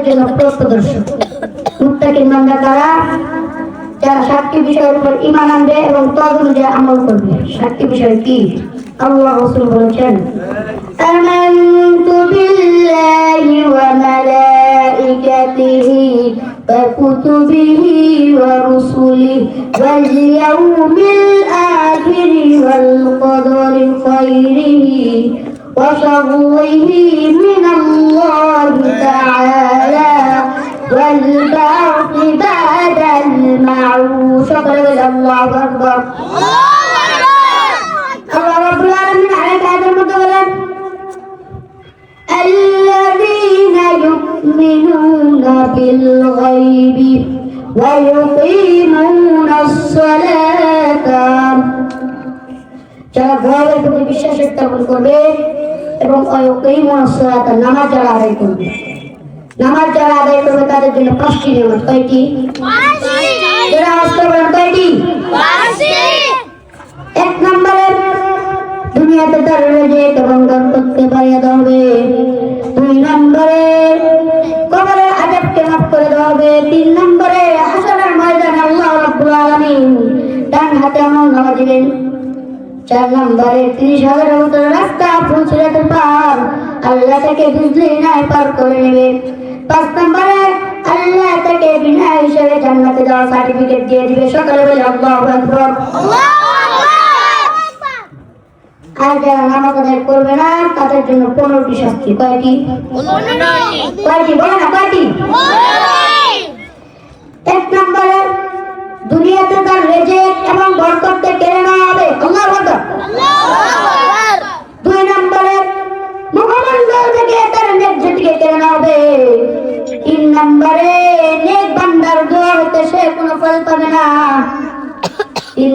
মুত্তাকিন জন্য পথপ্রদর্শক মুত্তাকিন বান্দা কারা যারা সাতটি বিষয়ের উপর ঈমান আনবে এবং তদ অনুযায়ী আমল করবে। সাতটি বিষয় কি? আল্লাহ রাসূল বলেছেন আমানতু বিল্লাহি ওয়া মালাইকাতিহি ওয়া কুতুবিহি ওয়া রুসুলিহি ওয়াল ইয়াউমিল আখিরি ওয়াল কদরি খাইরিহি ওয়া শাররিহি মিনাল্লাহি তাআলা والبعث بعد المعروف شكرا الله اكبر الله رب العالمين على هذا المدولة الذين يؤمنون بالغيب ويقيمون الصلاة যারা ঘরের প্রতি বিশ্বাস স্থাপন করবে এবং নামাজ যারা আদায় করবে। নামাজ যারা আদায় করবে তাদের জন্য পাঁচটি নিয়ম। কয়টি? নামাজ কয়টি? এক নম্বরে, দুনিয়াতে তার রেজেক এবং দান করতে পারিয়ে দেওয়া দুই নম্বরে, কবরের আজাবকে মাফ করে দেওয়া হবে। তিন নম্বরে, হাসানের ময়দানে আল্লাহ রাব্বুল আলামিন ডান হাতে আমল নামা দিবেন চার নম্বরে তিরিশ হাজারের মতো রাস্তা পার। আল্লাহ বুঝলে নাই পার করে নেবে। পাঁচ নম্বরে আল্লাহ থেকে বিনা হিসেবে জান্নাতে যাওয়ার সার্টিফিকেট দিয়ে দিবে। সকালে বলে আল্লাহু আকবার। আর যারা নামাজ আদায় করবে না তাদের জন্য পনেরোটি শাস্তি। কয়টি কয়টি বলে না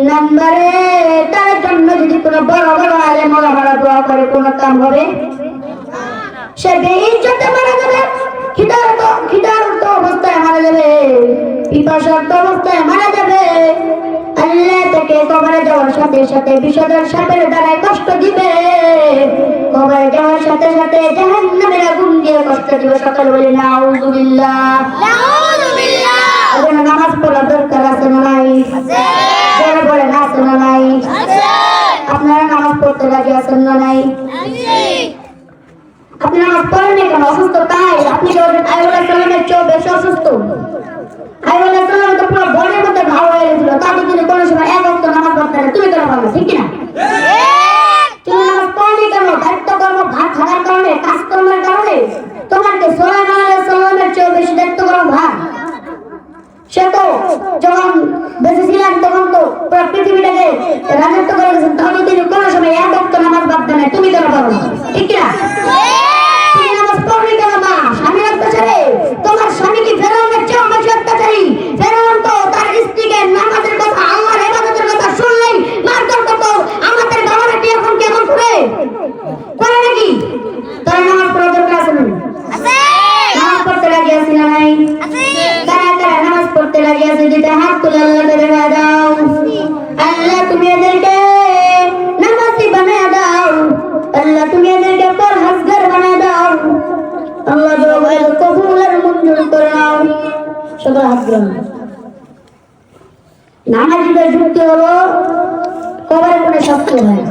নম্বরে তার জন্য যদি কোনো বড় বড় আলেম ওলামারা দোয়া করে কোনো কাম হবে? সে বেইজ্জতে মারা যাবে। খিদারত খিদারত অবস্থায় মারা যাবে। পিপাসার্ত অবস্থায় মারা যাবে। আল্লাহ থেকে কবরে যাওয়ার সাথে সাথে বিষধর সাপের দ্বারায় কষ্ট দিবে। কবরে যাওয়ার সাথে সাথে জাহান্নামের আগুন দিয়ে কষ্ট দিবে। সকাল বলে, নাউজুবিল্লাহ। আছেন না নাই। আপনি নামাজ পড়েন কেন অসুস্থ? তাই আপনি সাল্লামের চেয়েও বেশি অসুস্থ। আইবুল্লাহ তো পুরো বনের মধ্যে ঘাও হয়ে গেছিল, তাতে তিনি কোনো সময় এক অক্ত নামাজ পড়তে না তুমি কেন পারবে ঠিক কিনা তুমি নামাজ পড়নি কেন দায়িত্ব কর্ম ভাগ থাকার কারণে কাজকর্মের কারণে তোমার কি সোলাইমান আলাইহিস সালামের চেয়েও বেশি দায়িত্ব কর্ম ভাগ সে তো যখন বেঁচে ছিলেন তখন তো পুরো পৃথিবীটাকে রাজত্ব করে গেছেন তাহলে তিনি কোনো সময় এক অক্ত নামাজ বাদ দেন নাই। তুমি কেন পারো না? ঠিক কিনা তুমি নামাজ পড়বি কেন মা স্বামী অত্যাচারে তোমার স্বামী কি ফেরাউনের চেয়েও বেশি অত্যাচারী ফেরাউন তো তার স্ত্রীকে নামাজের কথা আল্লাহর ইবাদতের কথা শুনলেই মারধর করতো আমাদের গাওয়াটা এখন কেমন করে করে নাকি তাই নামাজ পড়া দরকার আছে না নামাজ পড়তে লাগে আছি না নাই তারা তারা নামাজ যেটা হাত তুলে আল্লাহ করে দাও আল্লাহ তুমি এদেরকে নামাজি বানায় দাও। আল্লাহ তুমি এদেরকে পরহেজগার বানায় দাও। আল্লাহ জবাই কবুলের মঞ্জুর করে নাও। সবাই হাত গ্রহণ নামাজিদের যুক্তি হলো, কবরে কোনো শাস্তি হয়।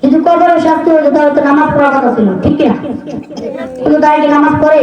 কিন্তু কবরে শাস্তি হলে তাহলে তো নামাজ পড়ার কথা ছিল, ঠিক না কিন্তু তাই কি নামাজ পড়ে?